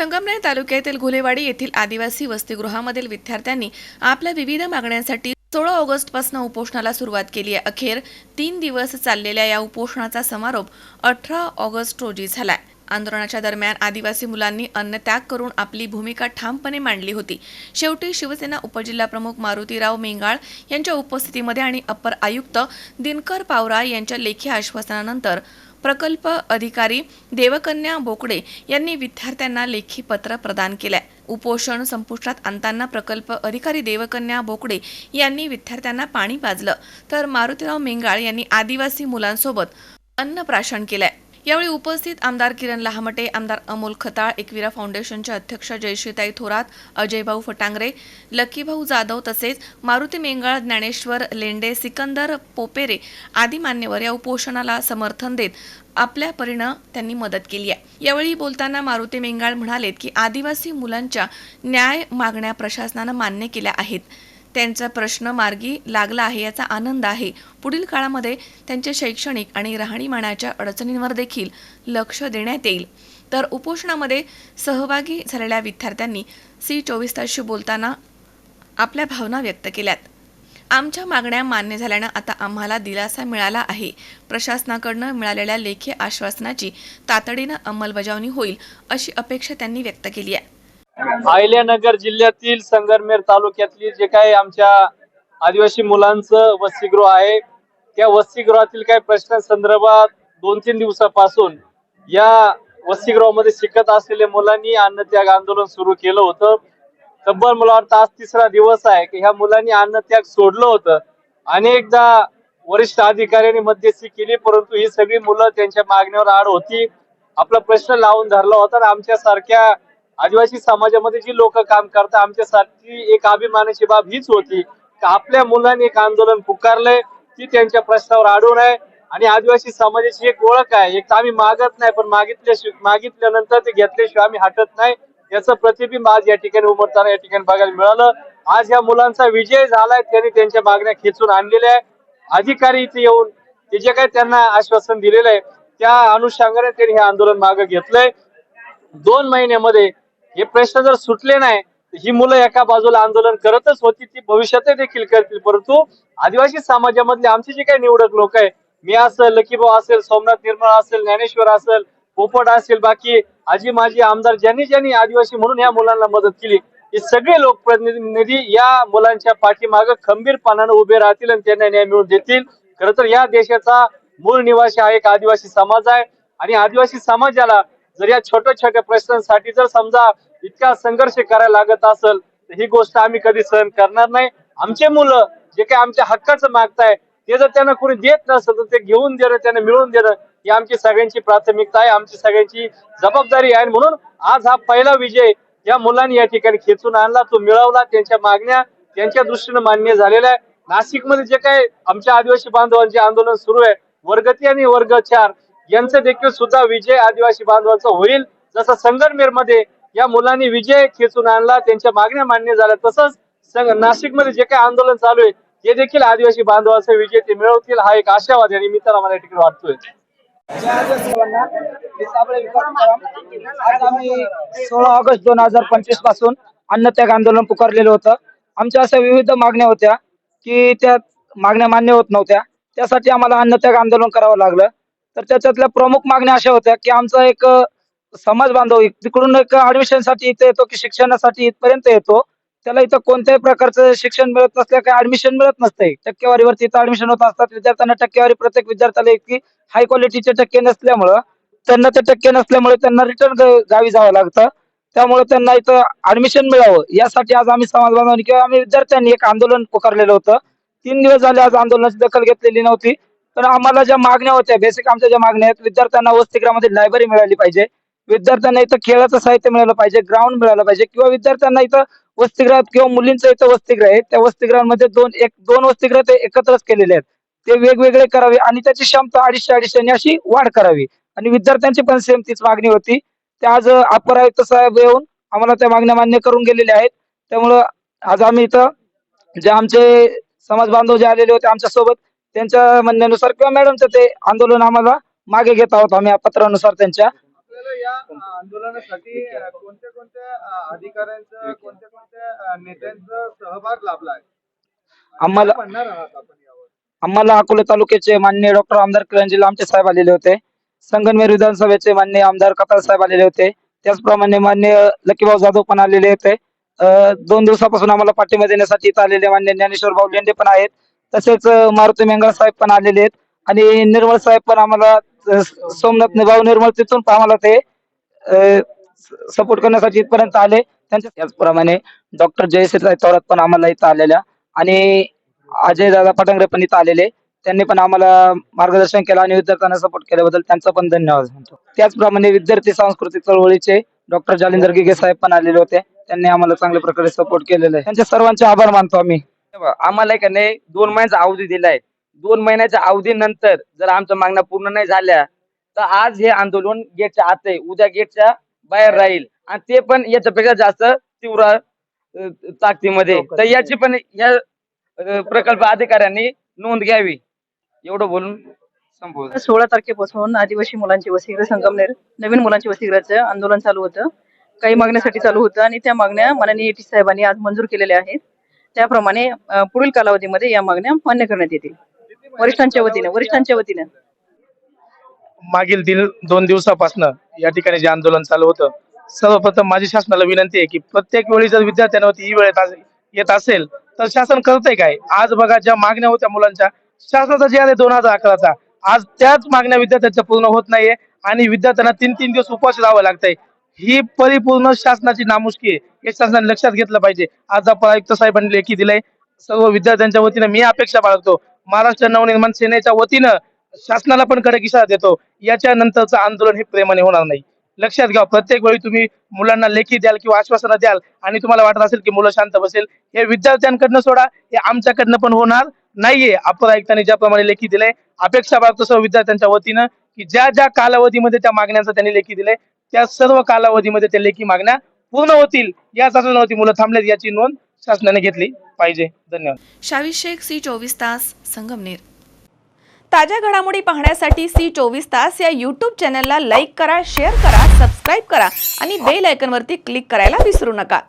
संगमनेर तालुक्यातील घुलेवाडी येथील आदिवासी वसतिगृहामधील विद्यार्थ्यांनी आपल्या विविध मागण्यांसाठी सोळा ऑगस्टपासून उपोषणाला सुरुवात केली आहे. अखेर तीन दिवस चाललेल्या या उपोषणाचा समारोप अठरा ऑगस्ट रोजी झालाय. आंदोलनाच्या दरम्यान आदिवासी मुलांनी अन्नत्याग करून आपली भूमिका ठामपणे मांडली होती. शेवटी शिवसेना उपजिल्हाप्रमुख मारुतीराव मेंगाळ यांच्या उपस्थितीमध्ये आणि अपर आयुक्त दिनकर पावरा यांच्या लेखी आश्वासनानंतर प्रकल्प अधिकारी देवकन्या बोकडे यांनी विद्यार्थ्यांना लेखी पत्र प्रदान केलंय. उपोषण संपुष्टात आणताना प्रकल्प अधिकारी देवकन्या बोकडे यांनी विद्यार्थ्यांना पाणी पाजलं. तर मारुतीराव मेंगाळ यांनी आदिवासी मुलांसोबत अन्नप्राशन केलंय. यावेळी उपस्थित आमदार किरण लहामटे आमदार अमोल खताळ एकविरा फाउंडेशनचे अध्यक्ष जयश्रीताई थोरात अजयभाऊ फटांगरे लकीभाऊ जाधव तसेच मारुती मेंगाळ ज्ञानेश्वर लेंडे सिकंदर पोपेरे आदी मान्यवर या उपोषणाला समर्थन देत आपल्या परीनं त्यांनी मदत केली आहे. यावेळी बोलताना मारुती मेंगाळ म्हणालेत की आदिवासी मुलांच्या न्याय मागण्या प्रशासनानं मान्य केल्या आहेत. त्यांचा प्रश्न मार्गी लागला आहे याचा आनंद आहे. पुढील काळामध्ये त्यांच्या शैक्षणिक आणि राहणीमानाच्या अडचणींवर देखील लक्ष देण्यात येईल. तर उपोषणामध्ये सहभागी झालेल्या विद्यार्थ्यांनी सी चोवीस तासशी बोलताना आपल्या भावना व्यक्त केल्यात. आमच्या मागण्या मान्य झाल्यानं आता आम्हाला दिलासा मिळाला आहे. प्रशासनाकडनं मिळालेल्या लेखी आश्वासनाची तातडीनं अंमलबजावणी होईल अशी अपेक्षा त्यांनी व्यक्त केली आहे. अहिल्यानगर जिल्ह्यातील संगरमेर तालुक्यातली जे काही आमच्या आदिवासी मुलांचं वसतिगृह आहे त्या वसतिगृहातील काही प्रश्नांसंदर्भात दोन तीन दिवसापासून या वसतिगृहामध्ये शिकत असलेल्या मुलांनी अन्नत्याग आंदोलन सुरू केलं होतं. तब्बल मला वाटतं आज तिसरा दिवस आहे की ह्या मुलांनी अन्नत्याग सोडलं होतं. अनेकदा वरिष्ठ अधिकाऱ्यांनी मध्यस्थी केली परंतु ही सगळी मुलं त्यांच्या मागण्यावर आड होती. आपला प्रश्न लावून धरला होता आणि आमच्यासारख्या आदिवासी समाजामध्ये जी लोक काम करतात आमच्यासाठी एक अभिमानाची बाब हीच होती की आपल्या मुलांनी एक आंदोलन पुकारलंय ती त्यांच्या प्रश्नावर अडून आहे. आणि आदिवासी समाजाची एक ओळख आहे एक तर आम्ही मागत नाही पण मागितल्या मागितल्यानंतर ते घेतल्याशिवाय आम्ही हटत नाही. याचं प्रतिबिंब आज या ठिकाणी उमरताना या ठिकाणी बघायला मिळालं. आज या मुलांचा विजय झालाय त्यांनी त्यांच्या मागण्या खेचून आणलेल्या आहे. अधिकारी इथे येऊन ते जे काही त्यांना आश्वासन दिलेलं आहे त्या अनुषंगाने त्यांनी हे आंदोलन मागे घेतलंय. दोन महिन्यामध्ये हे प्रश्न जर सुटले नाही ही मुलं एका बाजूला आंदोलन करतच होती ती भविष्यात देखील करतील. परंतु आदिवासी समाजामधले आमचे जे काही निवडक लोक आहे मी असेल लकीभाऊ असेल सोमनाथ निर्मळ असेल ज्ञानेश्वर असेल पोपट असेल बाकी आजी माजी आमदार ज्यांनी ज्यांनी आदिवासी म्हणून या मुलांना मदत केली हे सगळे लोकप्रतिनिधी या मुलांच्या पाठीमागे खंबीरपणानं उभे राहतील आणि त्यांना न्याय मिळवून देतील. खर तर या देशाचा मूळ निवासी हा एक आदिवासी समाज आहे आणि आदिवासी समाजाला जर या छोट्या छोट्या प्रश्नांसाठी जर समजा इतका संघर्ष करायला लागत असेल तर ही गोष्ट आम्ही कधी सहन करणार नाही. आमचे मुलं जे काही आमच्या हक्काचं मागताय ते जर त्यांना कोणी देत नसेल तर ते घेऊन देणं त्यांना मिळवून देणं ही आमची सगळ्यांची प्राथमिकता आहे आमची सगळ्यांची जबाबदारी आहे. म्हणून आज हा पहिला विजय या मुलांनी या ठिकाणी खेचून आणला तो मिळवला त्यांच्या मागण्या त्यांच्या दृष्टीनं मान्य झालेल्या आहे. नाशिकमध्ये जे काही आमच्या आदिवासी बांधवांचे आंदोलन सुरू आहे वर्ग आणि वर्ग चार यांचं देखील सुद्धा विजय आदिवासी बांधवांचा होईल. जसं संगमनेरमध्ये या मुलांनी विजय खेचून आणला त्यांच्या मागण्या मान्य झाल्या तसंच संग- नाशिकमध्ये जे काही आंदोलन चालू आहे ते देखील आदिवासी बांधवांचे विजय ते मिळवतील हा एक आशावाद या निमित्तानं मला ठिकाणी वाटतोय. आज आम्ही सोळा ऑगस्ट दोन हजार पंचवीसपासून अन्नत्याग आंदोलन पुकारलेलं होतं. आमच्या अशा विविध मागण्या होत्या की त्या मागण्या मान्य होत नव्हत्या. त्यासाठी आम्हाला अन्नत्याग आंदोलन करावं लागलं. तर त्याच्यातल्या प्रमुख मागण्या अशा होत्या की आमचा एक समाज बांधव तिकडून एक ऍडमिशनसाठी इथे येतो की शिक्षणासाठी इथपर्यंत येतो. त्याला इथं कोणत्याही प्रकारचं शिक्षण मिळत नसल्या काही ऍडमिशन मिळत नसते टक्केवारीवरती इथं ऍडमिशन होत असतात. विद्यार्थ्यांना टक्केवारी प्रत्येक विद्यार्थ्याला इतकी हाय क्वालिटीचे टक्के नसल्यामुळं त्यांना ते टक्के नसल्यामुळे त्यांना रिटर्न गावी जावं लागतं. त्यामुळे त्यांना इथं ऍडमिशन मिळावं. यासाठी आज आम्ही समाज बांधवांनी किंवा आम्ही विद्यार्थ्यांनी एक आंदोलन पुकारलेलं होतं. तीन दिवस झाले आज आंदोलनाची दखल घेतलेली नव्हती. पण आम्हाला ज्या मागण्या होत्या बेसिक आमच्या ज्या मागण्या आहेत विद्यार्थ्यांना वसतिगृहामध्ये लायब्ररी मिळाली पाहिजे. विद्यार्थ्यांना इथं खेळाचं साहित्य मिळालं पाहिजे ग्राउंड मिळालं पाहिजे किंवा विद्यार्थ्यांना इथं वसतिगृहात किंवा मुलींचं इथं वसतिगृह आहे त्या वस्तीग्रहांमध्ये दोन एक दोन वसतिगृह ते एकत्रच केलेले आहेत. ते वेगवेगळे करावे आणि त्याची क्षमता अडीचशे अडीचशे अशी वाढ करावी. आणि विद्यार्थ्यांची पण सेम तीच मागणी होती. ते आज अपर आयुक्त साहेब येऊन आम्हाला त्या मागण्या मान्य करून गेलेल्या आहेत. त्यामुळं आज आम्ही इथं जे आमचे समाज बांधव जे आलेले होते आमच्यासोबत त्यांच्या म्हणण्यानुसार किंवा मॅडमचं ते आंदोलन आम्हाला मागे घेत आहोत आम्ही या पत्रानुसार त्यांच्या. आपल्याला या आंदोलनासाठी कोणत्या कोणत्या अधिकाऱ्यांचा कोणत्या कोणत्या नेत्यांचा सहभाग लाभला आहे? आम्हाला अकोले तालुक्याचे माननीय डॉक्टर आमदार किरणजी आमचे साहेब आलेले होते. संगमनेर विधानसभेचे माननीय आमदार कतार साहेब आलेले होते. त्याचप्रमाणे माननीय लकीभाऊ जाधव पण आलेले होते. दोन दिवसापासून आम्हाला पाठिंबा देण्यासाठी इथं आलेले मान्य ज्ञानेश्वर भाऊ लेंडे पण आहेत. तसेच मारुती मेंगळ साहेब पण आलेले आहेत. आणि निर्मळ साहेब पण आम्हाला सोमनाथ भाऊ निर्मळ तिथून पण आम्हाला ते सपोर्ट करण्यासाठी इथपर्यंत आले. त्यांच्या त्याचप्रमाणे डॉक्टर जयश्री थोरात पण आम्हाला इथं आलेल्या. आणि अजय दादा पटंगरे पण इथं आलेले. त्यांनी पण आम्हाला मार्गदर्शन केलं आणि विद्यार्थ्यांना सपोर्ट केल्याबद्दल त्यांचा पण धन्यवाद म्हणतो. त्याचप्रमाणे विद्यार्थी सांस्कृतिक चळवळीचे डॉक्टर जालिंदर गिगे साहेब पण आलेले होते. त्यांनी आम्हाला चांगल्या प्रकारे सपोर्ट केलेला आहे. त्यांचे सर्वांचे आभार मानतो आम्ही. आम्हाला का नाही दोन महिन्याचा अवधी दिलाय. दोन महिन्याच्या अवधीनंतर जर आमच्या मागण्या पूर्ण नाही झाल्या तर आज हे आंदोलन गेटच्या आत आहे उद्या गेटच्या बाहेर राहील. आणि ते पण याच्यापेक्षा जास्त तीव्र ताकदीमध्ये. तर याची पण या प्रकल्प अधिकाऱ्यांनी नोंद घ्यावी. एवढं बोलून संपवलं सोळा तारखेपासून आदिवासी मुलांचे वसतिगृह संगमनेर नवीन मुलांचे वसतिगृहाचं आंदोलन चालू होतं. काही मागण्यासाठी चालू होतं आणि त्या मागण्या माननीय एटी साहेबांनी आज मंजूर केलेल्या आहेत. त्याप्रमाणे पुढील कालावधीमध्ये या मागण्या मान्य करण्यात येतील. वरिष्ठांच्या वतीने वरिष्ठांच्या वतीने. मागील दिन दोन दिवसापासून या ठिकाणी जे आंदोलन चालू होतं सर्वप्रथम माझी शासनाला विनंती आहे की प्रत्येक वेळी जर विद्यार्थ्यांवरती ही वेळ येत येत असेल तर शासन करतंय काय? आज बघा ज्या मागण्या होत्या मुलांच्या शासनाचा जे आले दोन हजार अकराचा आज त्याच मागण्या विद्यार्थ्यांच्या पूर्ण होत नाहीये आणि विद्यार्थ्यांना तीन तीन दिवस उपवास राहावं लागतंय. ही परिपूर्ण शासनाची नामुष्की आहे. हे शासनाने लक्षात घेतलं पाहिजे. आज आपण आयुक्त साहेबांनी लेखी दिलंय. सर्व विद्यार्थ्यांच्या वतीनं मी अपेक्षा बाळगतो. महाराष्ट्र नवनिर्माण सेनेच्या वतीनं शासनाला पण कडक इशारा देतो. याच्या नंतरचं आंदोलन हे प्रेमाने होणार नाही. लक्षात घ्या प्रत्येक वेळी तुम्ही मुलांना लेखी द्याल किंवा आश्वासनं द्याल आणि तुम्हाला वाटत असेल की मुलं शांत बसेल हे विद्यार्थ्यांकडनं सोडा हे आमच्याकडनं पण होणार नाहीये. अपर आयुक्तांनी ज्याप्रमाणे लेखी दिलंय अपेक्षा बाळगतो सर्व विद्यार्थ्यांच्या वतीनं की ज्या ज्या कालावधीमध्ये त्या मागण्यांचं त्यांनी लेखी दिलंय त्या सर्व कालावधीमध्ये त्या लेखी मागण्या पूर्ण होतील या शासनावरती मुलं थांबलेत याची नोंद शासनाने घेतली पाहिजे. धन्यवाद. शावी शेख सी चोवीस तास संगमनेर. ताज्या घडामोडी पाहण्यासाठी सी चोवीस तास या यूट्यूब चॅनलला लाईक करा शेअर करा सबस्क्राईब करा आणि बेल आयकनवरती क्लिक करायला विसरू नका.